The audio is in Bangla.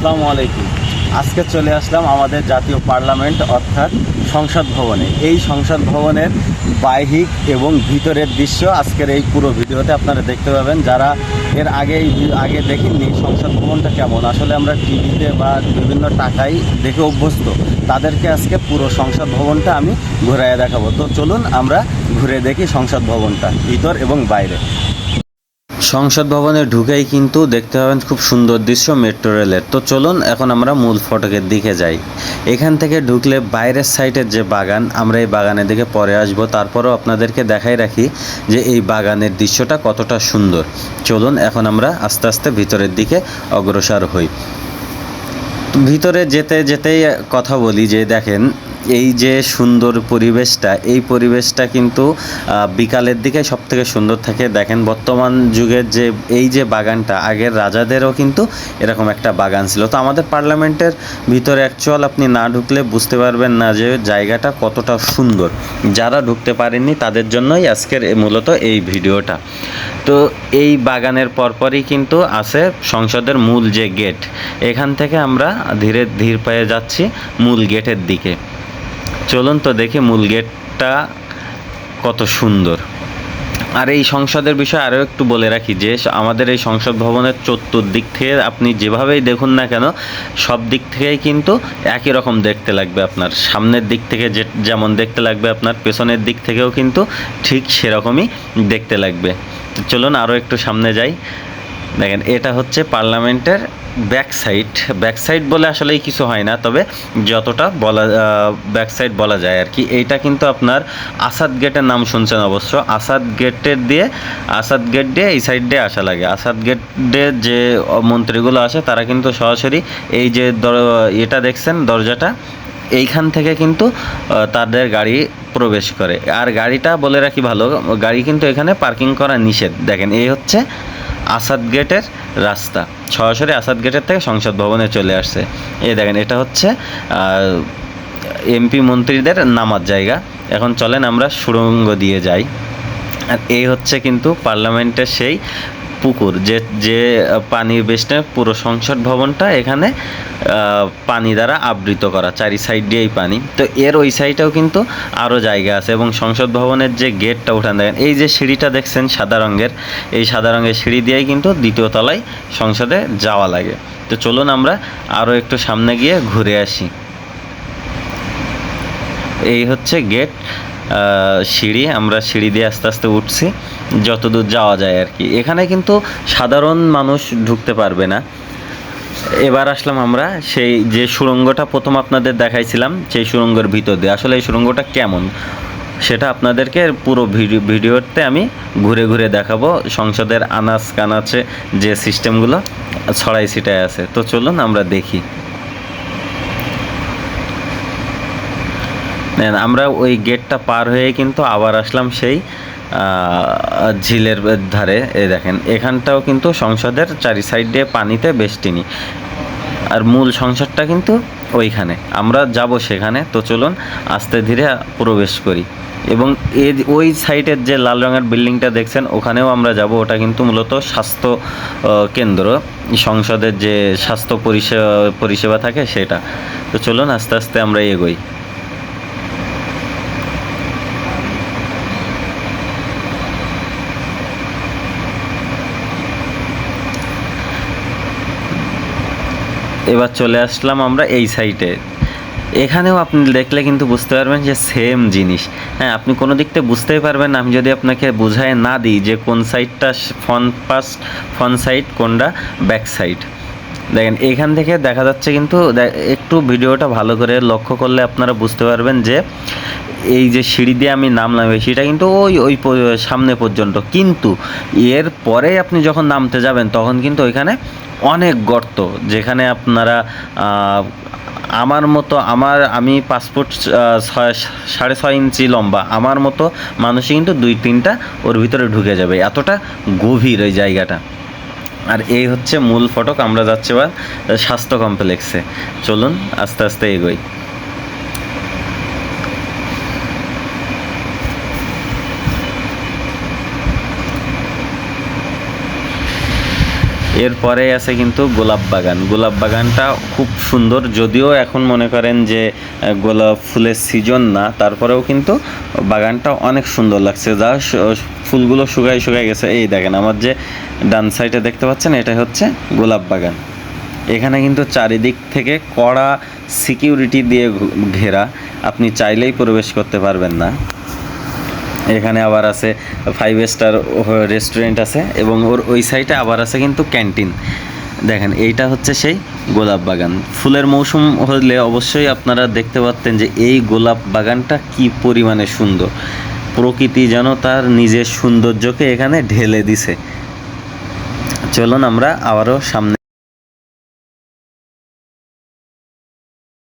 আসসালামু আলাইকুম। আজকে চলে আসলাম আমাদের জাতীয় পার্লামেন্ট, অর্থাৎ সংসদ ভবনে। এই সংসদ ভবনের বাহিক এবং ভিতরের দৃশ্য আজকের এই পুরো ভিডিওতে আপনারা দেখতে পাবেন। যারা এর আগে আগে দেখিনি, সংসদ ভবনটা কেমন? আসলে আমরা টিভিতে বা বিভিন্ন টাকাই দেখে অভ্যস্ত। তাদেরকে আজকে পুরো সংসদ ভবনটা আমি ঘুরাইয়া দেখাবো। তো চলুন আমরা ঘুরে দেখি সংসদ ভবনটা, ভিতর এবং বাইরে। সংসদ ভবনে ঢুকেই কিন্তু দেখতে পাবেন খুব সুন্দর দৃশ্য মেট্রো রেলের। তো চলুন এখন আমরা মূল ফটকের দিকে যাই। এখান থেকে ঢুকলে বাইরের সাইডের যে বাগান, আমরা এই বাগানের দিকে পরে আসব। তারপরেও আপনাদেরকে দেখাই রাখি যে এই বাগানের দৃশ্যটা কতটা সুন্দর। চলুন এখন আমরা আস্তে আস্তে ভিতরের দিকে অগ্রসর হই। ভিতরে যেতে যেতেই কথা বলি যে দেখেন এই যে সুন্দর পরিবেশটা, এই পরিবেশটা কিন্তু বিকালের দিকে সব থেকে সুন্দর থাকে। দেখেন বর্তমান যুগের যে, এই যে বাগানটা, আগের রাজাদেরও কিন্তু এরকম একটা বাগান ছিল। তো আমাদের পার্লামেন্টের ভিতরে অ্যাকচুয়াল আপনি না ঢুকলে বুঝতে পারবেন না যে জায়গাটা কতটা সুন্দর। যারা ঢুকতে পারেননি তাদের জন্যই আজকের মূলত এই ভিডিওটা। তো এই বাগানের পরপরই কিন্তু আছে সংসদের মূল যে গেট, এখান থেকে আমরা ধীরে ধীর পায়ে যাচ্ছি মূল গেটের দিকে। চলুন তো দেখি মূল গেটটা কত সুন্দর। আর এই সংসদের বিষয়ে আরও একটু বলে রাখি যে, আমাদের এই সংসদ ভবনের চতুর্দিক থেকে আপনি যেভাবেই দেখুন না কেন, সব দিক থেকেই কিন্তু একই রকম দেখতে লাগবে আপনার। সামনের দিক থেকে যে, যেমন দেখতে লাগবে আপনার, পেছনের দিক থেকেও কিন্তু ঠিক সেরকমই দেখতে লাগবে। চলুন আরও একটু সামনে যাই। দেখেন, এটা হচ্ছে পার্লামেন্টের ব্যাক সাইড ব্যাক সাইড বলে আসলেই কিছু হয় না, তবে যতটা বলা ব্যাক সাইড বলা যায় আর কি। এইটা কিন্তু আপনার আসাদ গেটের নাম শুনছেন অবশ্য। আসাদ গেটের দিয়ে, আসাদ গেট দিয়ে এই সাইড দিয়ে আসা লাগে। আসাদ গেটে যে মন্ত্রীগুলো আসে, তারা কিন্তু সরাসরি এই যে দর- এটা দেখছেন দরজাটা, এইখান থেকে কিন্তু তাদের গাড়ি প্রবেশ করে। আর গাড়িটা বলে রাখি ভালো, গাড়ি কিন্তু এখানে পার্কিং করা নিষেধ। দেখেন, এই হচ্ছে আসাদ গেটের রাস্তা। সরাসরি আসাদ গেটের থেকে সংসদ ভবনে চলে আসছে। এই দেখেন, এটা হচ্ছে এমপি মন্ত্রীদের নামার জায়গা। এখন চলেন আমরা সুরঙ্গ দিয়ে যাই। আর এই হচ্ছে কিন্তু পার্লামেন্টের সেই পুকুর যে যে আহ, পানির বেষ্টে পুরো সংসদ ভবনটা এখানে পানি দ্বারা আবৃত করা চারি সাইড দিয়েই পানি। তো এর ওই সাইডেও কিন্তু আরও জায়গা আছে এবং সংসদ ভবনের যে গেটটা উঠান দেখেন এই যে সিঁড়িটা দেখছেন সাদা রঙের এই সাদা রঙের সিঁড়ি দিয়েই কিন্তু দ্বিতীয় তলায় সংসদে যাওয়া লাগে। তো চলুন আমরা আরও একটু সামনে গিয়ে ঘুরে আসি। এই হচ্ছে গেট সিঁড়ি, আমরা সিঁড়ি দিয়ে আস্তে আস্তে উঠছি, যতদূর যাওয়া যায় আর কি। এখানে কিন্তু সাধারণ মানুষ ঢুকতে পারবে না। এবার আসলাম আমরা সেই যে সুড়ঙ্গটা প্রথম আপনাদের দেখাইছিলাম, সেই সুড়ঙ্গের ভিতর দিয়ে। আসলে এই সুড়ঙ্গটা কেমন? সেটা আপনাদেরকে পুরো ভিডিও ভিডিওতে আমি ঘুরে ঘুরে দেখাবো। সংসদের আনাজ কানাচে যে সিস্টেমগুলো ছড়াই ছিটায় আছে। তো চলুন আমরা দেখি। আমরা ওই গেটটা পার হয়ে কিন্তু আবার আসলাম সেই ঝিলের ধারে। এ দেখেন, এখানটাও কিন্তু সংসদের চারি সাইড পানিতে বেষ্টিনি। আর মূল সংসদটা কিন্তু ওইখানে। আমরা যাব সেখানে, তো চলুন আস্তে ধীরে প্রবেশ করি। এবং এই ওই সাইডের যে লাল রঙের বিল্ডিংটা দেখছেন, ওখানেও আমরা যাব। ওটা কিন্তু মূলত স্বাস্থ্য কেন্দ্র। সংসদের যে স্বাস্থ্য পরিষেবা পরিষেবা থাকে সেটা। তো চলুন আস্তে আস্তে আমরা এগোই। এবার চলে আসলাম আমরা এই সাইটে এখানেও আপনি দেখলে কিন্তু বুঝতে পারবেন যে সেম জিনিস। হ্যাঁ আপনি কোনো দিক থেকে বুঝতেই পারবেন আমি যদি আপনাকে বুঝায় না দিই যে কোন সাইডটা ফ্রন্ট পাস ফ্রন্ট সাইড কোনটা ব্যাক সাইড দেখেন, এখান থেকে দেখা যাচ্ছে কিন্তু একটু ভিডিওটা ভালো করে লক্ষ্য করলে আপনারা বুঝতে পারবেন যে এই যে সিঁড়ি দিয়ে আমি নামলাম সিঁড়িটা কিন্তু ওই ওই সামনে পর্যন্ত। কিন্তু এর পরে আপনি যখন নামতে যাবেন, তখন কিন্তু ওইখানে অনেক গর্ত, যেখানে আপনারা আমার মতো, আমার, আমি পাসপোর্ট ছয়, সাড়ে ছয় ইঞ্চি লম্বা, আমার মতো মানুষই কিন্তু দুই, তিনটা ওর ভিতরে ঢুকে যাবে। এতটা গভীর ওই জায়গাটা। আর এই হচ্ছে মূল ফটক, আমরা যাচ্ছি এবার, স্বাস্থ্য কমপ্লেক্সে। চলুন, আস্তে আস্তে এগোই। এরপরে আছে কিন্তু গোলাপ বাগান। গোলাপ বাগানটা খুব সুন্দর, যদিও এখন মনে করেন যে গোলাপ ফুলের সিজন না, তারপরেও কিন্তু বাগানটা অনেক সুন্দর লাগছে। যা ফুলগুলো শুকাই শুকাই গেছে। এই দেখেন, আমার যে ডান সাইডে দেখতে পাচ্ছেন এটা হচ্ছে গোলাপ বাগান। এখানে কিন্তু চারিদিক থেকে কড়া সিকিউরিটি দিয়ে ঘেরা। আপনি চাইলেই প্রবেশ করতে পারবেন না। এখানে আবার আছে ফাইভ স্টার রেস্টুরেন্ট আছে এবং ওর ওই সাইডে আবার আছে কিন্তু ক্যান্টিন দেখেন, এইটা হচ্ছে সেই গোলাপ বাগান। ফুলের মৌসুম হলে অবশ্যই আপনারা দেখতে পাচ্তেন যে এই গোলাপ বাগানটা কি পরিমাণে সুন্দর। প্রকৃতি যেন তার নিজের সৌন্দর্যকে এখানে ঢেলে দিছে। চলুন আমরা আবারও সামনে